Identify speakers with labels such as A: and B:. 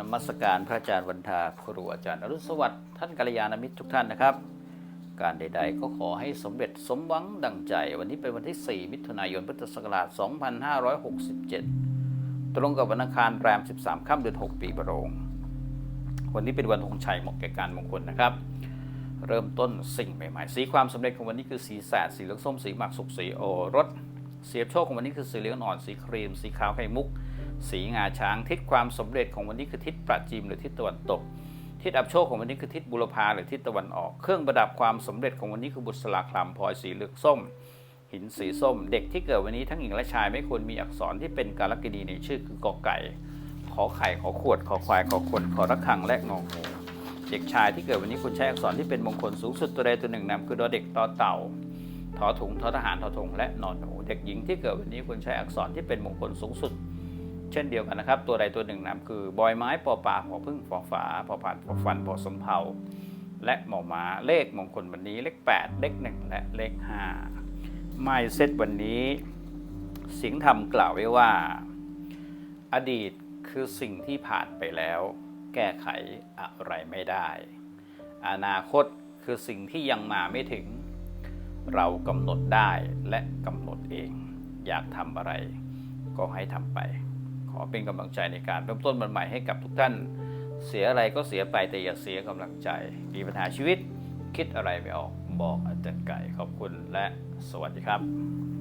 A: นมัสการพระอาจารย์วันทาครูอาจารย์อรุณสวัสดิ์ท่านกัลยาณมิตรทุกท่านนะครับ การใด ๆ ก็ขอให้สมเร็จสมหวังดังใจ วันนี้เป็นวันที่ 4 มิถุนายนพุทธศักราช 2567 ตรงกับวันอังคารแรม 13 ค่ำเดือน 6 ปีบะโรง วันนี้เป็นวันธงชัยเหมาะแก่การมงคลนะครับ เริ่มต้นสิ่งใหม่ๆ สีความสำเร็จของวันนี้คือสีแสดสีเหลืองส้มสีหมักสุกสีโอรส เสียบโชคของวันนี้คือสีเหลืองอ่อนสีครีม สีขาวไข่มุก สีงาช้าง ทิศความสำเร็จของวันนี้คือทิศประจีมหรือทิศตะวันตก ทิศอับโชคของวันนี้คือทิศบุรพาหรือทิศตะวันออก เครื่องประดับความสำเร็จของวันนี้คือบุษราคลำพลอยสีเหลืองส้ม หินสีส้ม เด็กที่เกิดวันนี้ทั้งหญิงและชายไม่ควรมีอักษรที่เป็นการกดีในชื่อคือกอไก่ ขอไข่ขอขวดขอควายขอคนขอระฆังและงองูเด็กชายที่เกิดวันนี้คุณใช้อักษรที่เป็นมงคลสูงสุดตัวใดตัวหนึ่งนำคือดอเด็กต่อเต่า ทอถุงทอทหารทอธงและนอนหนูเด็กหญิงที่เกิดวันนี้คุณใช้อักษรที่เป็นมงคลสูงสุด เช่นเดียวกันนะครับ ตัวใดตัวหนึ่งนำคือบอยไม้ปอป่าปอพึ่งปอฝาปอผ่านปอฟันปอสมเภาและหมอม้าเลขมงคลวันนี้เลข 8 เลข 1 และเลข5ไม่เซตวันนี้ สิงห์ธรรมกล่าวไว้ว่า อดีตคือสิ่งที่ผ่านไปแล้ว แก้ไขอะไรไม่ได้ อนาคตคือสิ่งที่ยังมาไม่ถึง เรากำหนดได้และกำหนดเอง อยากทำอะไรก็ให้ทำไป ขอเป็นกำลังใจในการเริ่มต้นวันใหม่ให้กับทุกท่าน เสียอะไรก็เสียไปแต่อย่าเสียกำลังใจ มีปัญหาชีวิตคิดอะไรไม่ออกบอกอาจารย์ไก่ขอบคุณและสวัสดีครับ